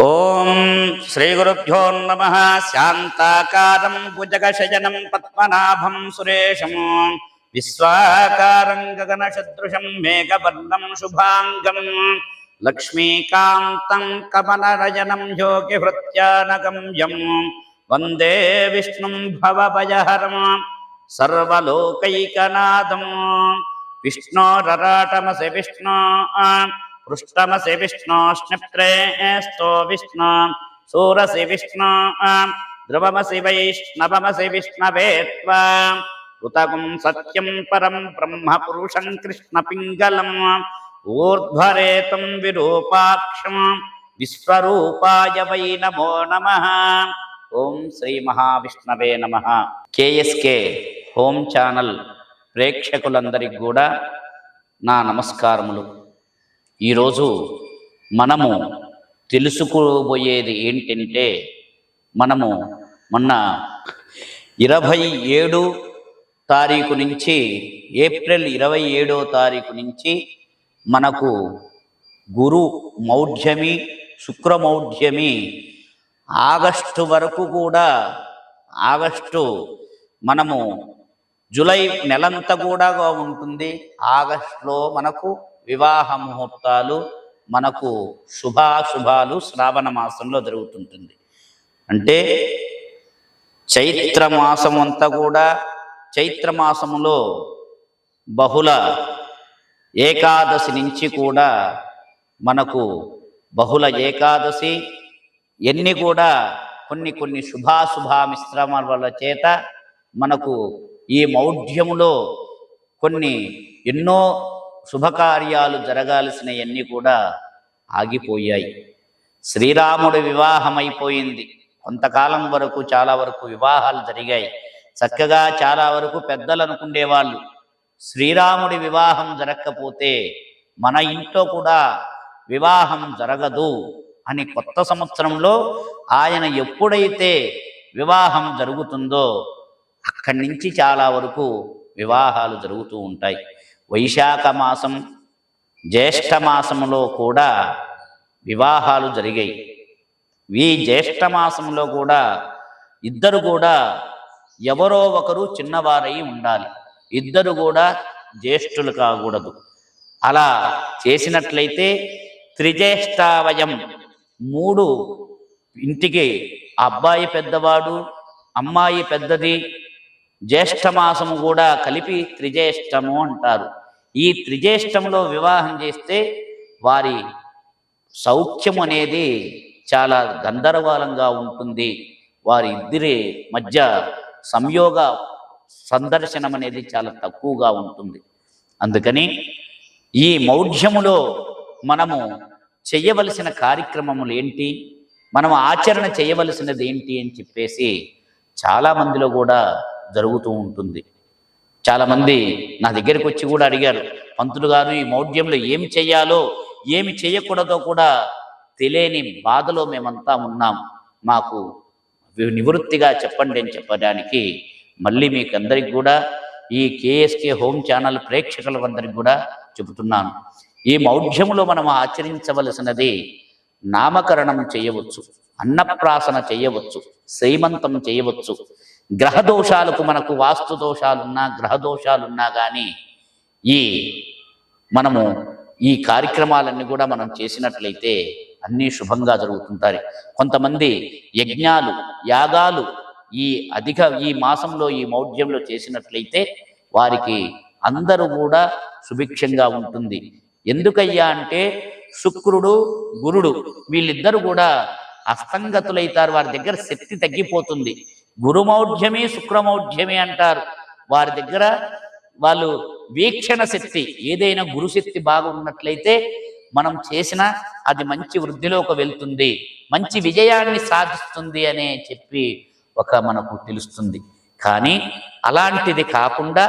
ॐ श्रीगुरुभ्यो नमः। शान्ताकारं भुजगशयनं पद्मनाभं सुरेशं। विश्वाकारं गगनसदृशं मेघवर्णं शुभाङ्गं। लक्ष्मीकान्तं कमलरजनं योगिहृत्यानगम्यं वंदे विष्णु भवभयहरं। सर्वलोकैकनाथं विष्णोरराटमसि विष्णु। విష్ణు పృష్టమసి విష్ణోష్ణిప్రే sto విష్ణు సూరసి విష్ణు ధ్రువమసి వైష్ణవమసి విష్ణవే త్వా ఉతకం సత్యం పరం బ్రహ్మ పురుషం కృష్ణ పింగళం ఊర్ధ్వరేతం విరూపాక్షం విశ్వరూపాయ వై నమో నమ ఓం శ్రీ మహావిష్ణవే నమ కేఎస్కే హోమ్ ఛానల్ ప్రేక్షకులందరికీ కూడా నా నమస్కారములు. ఈరోజు మనము తెలుసుకోబోయేది ఏంటంటే మనము మొన్న ఇరవై ఏడు తారీఖు నుంచి ఏప్రిల్ ఇరవై ఏడో తారీఖు నుంచి మనకు గురు మౌఢ్యమి శుక్రమౌఢ్యమి ఆగస్టు వరకు కూడా ఆగస్టు మనము జూలై నెలంతా కూడా ఉంటుంది. ఆగస్టులో మనకు వివాహ ముహూర్తాలు మనకు శుభాశుభాలు శ్రావణ మాసంలో జరుగుతుంటుంది. అంటే చైత్ర మాసం అంతా కూడా చైత్రమాసములో బహుళ ఏకాదశి నుంచి కూడా మనకు బహుళ ఏకాదశి ఎన్ని కూడా కొన్ని కొన్ని శుభాశుభ మిశ్రమాల చేత మనకు ఈ మౌఢ్యములో కొన్ని ఎన్నో శుభకార్యాలు జరగాల్సినవన్నీ కూడా ఆగిపోయాయి. శ్రీరాముడి వివాహం అయిపోయింది కొంతకాలం వరకు చాలా వరకు వివాహాలు జరిగాయి. చక్కగా చాలా వరకు పెద్దలు అనుకునేవాళ్ళు శ్రీరాముడి వివాహం జరగకపోతే మన ఇంట్లో కూడా వివాహం జరగదు అని కొత్త సంవత్సరంలో ఆయన ఎప్పుడైతే వివాహం జరుగుతుందో అక్కడి నుంచి చాలా వరకు వివాహాలు జరుగుతూ ఉంటాయి. వైశాఖ మాసం జ్యేష్ఠమాసంలో కూడా వివాహాలు జరిగాయి. ఈ జ్యేష్ఠమాసంలో కూడా ఇద్దరు కూడా ఎవరో ఒకరు చిన్నవారై ఉండాలి. ఇద్దరు కూడా జ్యేష్ఠులు కాకూడదు. అలా చేసినట్లయితే త్రిజ్యేష్ఠావయం మూడు ఇంటికి అబ్బాయి పెద్దవాడు అమ్మాయి పెద్దది జ్యేష్ఠమాసము కూడా కలిపి త్రిజ్యేష్టము అంటారు. ఈ త్రిజ్యేష్టంలో వివాహం చేస్తే వారి సౌఖ్యం అనేది చాలా గందరగోళంగా ఉంటుంది. వారి ఇద్దరి మధ్య సంయోగ సందర్శనం అనేది చాలా తక్కువగా ఉంటుంది. అందుకని ఈ మౌఢ్యములో మనము చేయవలసిన కార్యక్రమములు ఏంటి? మనం ఆచరణ చేయవలసినది ఏంటి అని చెప్పేసి చాలా మందిలో కూడా జరుగుతూ ఉంటుంది. చాలామంది నా దగ్గరికి వచ్చి కూడా అడిగారు పంతులు గారు ఈ మౌఢ్యంలో ఏమి చేయాలో ఏమి చేయకూడదో కూడా తెలియని బాధలో మేమంతా ఉన్నాం. మాకు నివృత్తిగా చెప్పండి అని చెప్పడానికి మళ్ళీ మీకు అందరికి కూడా ఈ కేఎస్కే హోమ్ ఛానల్ ప్రేక్షకులందరికి కూడా చెబుతున్నాను. ఈ మౌఢ్యములో మనం ఆచరించవలసినది నామకరణం చేయవచ్చు అన్నప్రాసన చేయవచ్చు శ్రీమంతం చేయవచ్చు. గ్రహ దోషాలకు మనకు వాస్తు దోషాలున్నా గ్రహ దోషాలున్నా కానీ ఈ మనము ఈ కార్యక్రమాలన్నీ కూడా మనం చేసినట్లయితే అన్నీ శుభంగా జరుగుతుంటాయి. కొంతమంది యజ్ఞాలు యాగాలు ఈ అధిక ఈ మాసంలో ఈ మౌఢ్యంలో చేసినట్లయితే వారికి అందరూ కూడా సుభిక్షంగా ఉంటుంది. ఎందుకయ్యా అంటే శుక్రుడు గురుడు వీళ్ళిద్దరు కూడా అస్తంగతులైతారు వారి దగ్గర శక్తి తగ్గిపోతుంది. గురుమౌఢ్యమే శుక్రమౌఢ్యమే అంటారు. వారి దగ్గర వాళ్ళు వీక్షణ శక్తి ఏదైనా గురుశక్తి బాగున్నట్లయితే మనం చేసిన అది మంచి వృద్ధిలోకి వెళ్తుంది మంచి విజయాన్ని సాధిస్తుంది అనే చెప్పి ఒక మనకు తెలుస్తుంది. కానీ అలాంటిది కాకుండా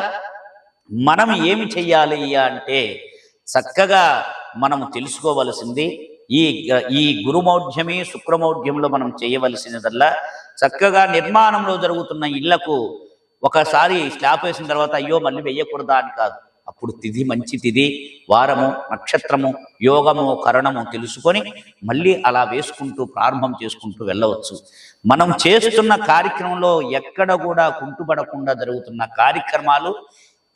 మనం ఏమి చెయ్యాలి అంటే చక్కగా మనం తెలుసుకోవలసింది ఈ ఈ గురుమౌఢ్యమి శుక్రమౌఢ్యంలో మనం చేయవలసినదల్లా చక్కగా నిర్మాణంలో జరుగుతున్న ఇళ్ళకు ఒకసారి స్లాబ్ వేసిన తర్వాత అయ్యో మళ్ళీ వేయకూడదా అని కాదు. అప్పుడు తిది మంచి తిది వారము నక్షత్రము యోగము కరణము తెలుసుకొని మళ్ళీ అలా వేసుకుంటూ ప్రారంభం చేసుకుంటూ వెళ్ళవచ్చు. మనం చేస్తున్న కార్యక్రమంలో ఎక్కడ కూడా కుంటుపడకుండా జరుగుతున్న కార్యక్రమాలు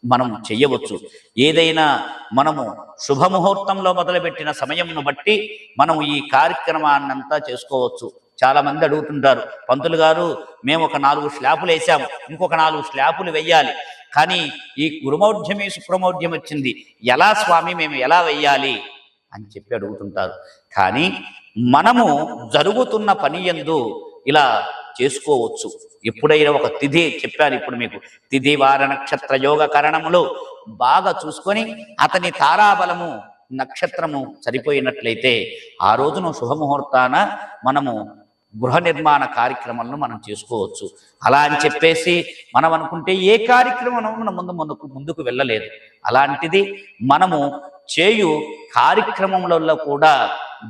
మనం చెయ్యవచ్చు ఏదైనా మనము శుభముహూర్తంలో మొదలుపెట్టిన సమయంను బట్టి మనం ఈ కార్యక్రమాన్నంతా చేసుకోవచ్చు. చాలామంది అడుగుతుంటారు పంతులు గారు మేము ఒక నాలుగు స్లాపులు వేసాము ఇంకొక నాలుగు స్లాపులు వెయ్యాలి కానీ ఈ గురుమౌఢ్యమి శుక్రమౌఢ్యం వచ్చింది ఎలా స్వామి మేము ఎలా వెయ్యాలి అని చెప్పి అడుగుతుంటారు. కానీ మనము జరుగుతున్న పని ఎందు ఇలా చేసుకోవచ్చు. ఎప్పుడైనా ఒక తిథి చెప్పాను ఇప్పుడు మీకు. తిథి వార నక్షత్ర యోగ కరణములు బాగా చూసుకొని అతని తారాబలము నక్షత్రము సరిపోయినట్లయితే ఆ రోజున శుభముహూర్తాన మనము గృహ నిర్మాణ కార్యక్రమాలను మనం చేసుకోవచ్చు. అలా అని చెప్పేసి మనం అనుకుంటే ఏ కార్యక్రమం మనం ముందు ముందుకు ముందుకు వెళ్ళలేదు. అలాంటిది మనము చేయు కార్యక్రమములలో కూడా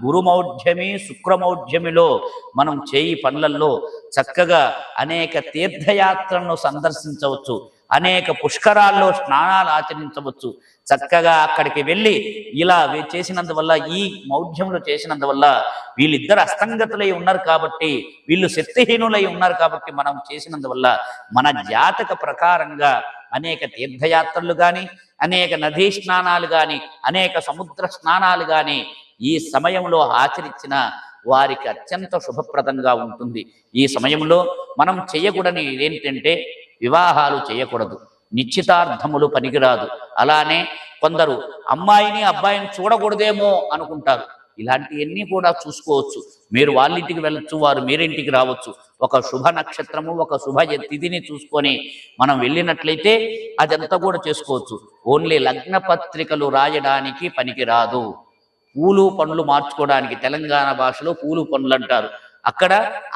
గురుమౌఢ్యమి శుక్రమౌఢ్యమిలో మనం చేయి పనులలో చక్కగా అనేక తీర్థయాత్రలను సందర్శించవచ్చు అనేక పుష్కరాల్లో స్నానాలు ఆచరించవచ్చు. చక్కగా అక్కడికి వెళ్ళి ఇలా చేసినందువల్ల ఈ మౌఢ్యంలో చేసినందువల్ల వీళ్ళిద్దరు అస్తంగతులై ఉన్నారు కాబట్టి వీళ్ళు శక్తిహీనులై ఉన్నారు కాబట్టి మనం చేసినందువల్ల మన జాతక ప్రకారంగా అనేక తీర్థయాత్రలు కానీ అనేక నదీ స్నానాలు కానీ అనేక సముద్ర స్నానాలు కానీ ఈ సమయంలో ఆచరించిన వారికి అత్యంత శుభప్రదంగా ఉంటుంది. ఈ సమయంలో మనం చేయకూడని ఏంటంటే వివాహాలు చేయకూడదు. నిశ్చితార్థములు పనికిరాదు. అలానే కొందరు అమ్మాయిని అబ్బాయిని చూడకూడదేమో అనుకుంటారు. ఇలాంటివన్నీ కూడా చూసుకోవచ్చు. మీరు వాళ్ళ ఇంటికి వెళ్ళొచ్చు వారు మీరింటికి రావచ్చు. ఒక శుభ నక్షత్రము ఒక శుభ తిథిని చూసుకొని మనం వెళ్ళినట్లయితే అదంతా కూడా చేసుకోవచ్చు. ఓన్లీ లగ్న పత్రికలు రాయడానికి పనికిరాదు. పూలు పండ్లు మార్చుకోవడానికి తెలంగాణ భాషలో పూలు పండ్లు అంటారు. అక్కడ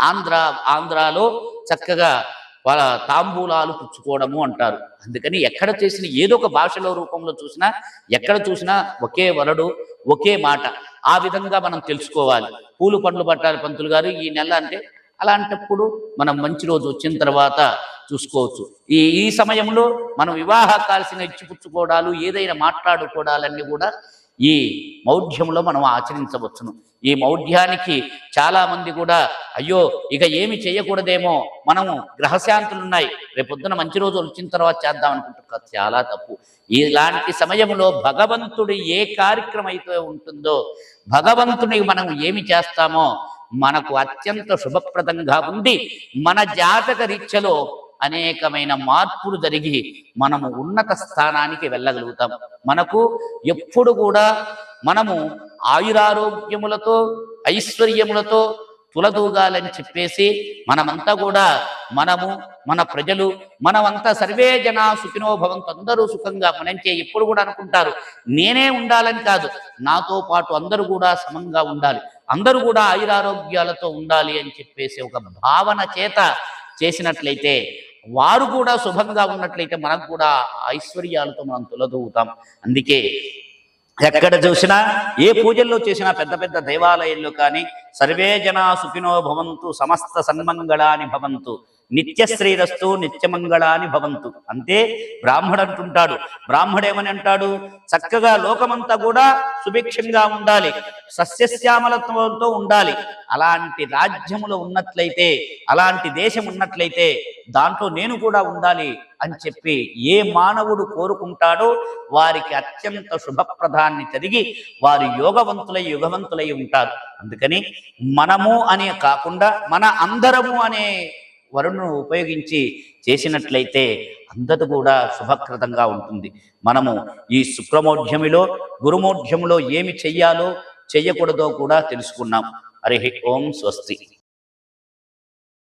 ఆంధ్ర ఆంధ్రాలో చక్కగా వాళ్ళ తాంబూలాలు పుచ్చుకోవడము అంటారు. అందుకని ఎక్కడ చేసిన ఏదో ఒక భాషలో రూపంలో చూసినా ఎక్కడ చూసినా ఒకే వరడు ఒకే మాట. ఆ విధంగా మనం తెలుసుకోవాలి. పూలు పండ్లు పట్టాలి పంతులు గారు ఈ నెల అంటే అలాంటప్పుడు మనం మంచి రోజు వచ్చిన తర్వాత చూసుకోవచ్చు. ఈ ఈ సమయంలో మనం వివాహ కాల్సిన ఇచ్చిపుచ్చుకోవడాలు ఏదైనా మాట్లాడుకోవడాలన్నీ కూడా ఈ మౌఢ్యంలో మనం ఆచరించవచ్చును. ఈ మౌఢ్యానికి చాలామంది కూడా అయ్యో ఇక ఏమి చేయకూడదేమో మనము గ్రహశాంతులున్నాయి రేపొద్దున మంచి రోజు వచ్చిన తర్వాత చేద్దాం అనుకుంటున్నారు. చాలా తప్పు. ఇలాంటి సమయంలో భగవంతుడు ఏ కార్యక్రమం అయితే ఉంటుందో భగవంతుని మనం ఏమి చేస్తామో మనకు అత్యంత శుభప్రదంగా ఉండి మన జాతక రీత్యలో అనేకమైన మార్పులు జరిగి మనము ఉన్నత స్థానానికి వెళ్ళగలుగుతాం. మనకు ఎప్పుడు కూడా మనము ఆయురారోగ్యములతో ఐశ్వర్యములతో తులదూగాలని చెప్పేసి మనమంతా కూడా మనము మన ప్రజలు మనమంతా సర్వే జనా సుఖినో భవంతు అందరూ సుఖంగా మనంచే ఎప్పుడు కూడా అనుకుంటారు. నేనే ఉండాలని కాదు నాతో పాటు అందరూ కూడా సమంగా ఉండాలి. అందరూ కూడా ఆయురారోగ్యాలతో ఉండాలి అని చెప్పేసి ఒక భావన చేత చేసినట్లయితే వారు కూడా శుభంగా ఉన్నట్లయితే మనకు కూడా ఐశ్వర్యాలతో మనం తులదూగుతాం అందుకే ఎక్కడ చూసినా ఏ పూజల్లో చేసినా పెద్ద పెద్ద దేవాలయాల్లో కానీ సర్వే జనా సుఖినో భవంతు సమస్త సన్మంగళాని భవంతు. నిత్య నిత్యమంగళాని భవంతు. అంతే బ్రాహ్మడు అంటుంటాడు బ్రాహ్మడేమని అంటాడు? చక్కగా లోకమంతా కూడా సుభిక్షంగా ఉండాలి. సస్యశ్యామలత్వంతో ఉండాలి. అలాంటి రాజ్యములో ఉన్నట్లయితే అలాంటి దేశం ఉన్నట్లయితే దాంట్లో నేను కూడా ఉండాలి అని చెప్పి ఏ మానవుడు కోరుకుంటాడో వారికి అత్యంత శుభప్రదాన్ని జరిగి వారు యోగవంతులై యుగవంతులై ఉంటారు. అందుకని మనము అనే కాకుండా మన అందరము అనే వరుణను ఉపయోగించి చేసినట్లయితే అందరూ కూడా శుభకృతంగా ఉంటుంది. మనము ఈ శుక్రమోఢ్యమిలో గురుమోఢ్యములో ఏమి చెయ్యాలో చెయ్యకూడదో కూడా తెలుసుకున్నాం. హరి ఓం స్వస్తి.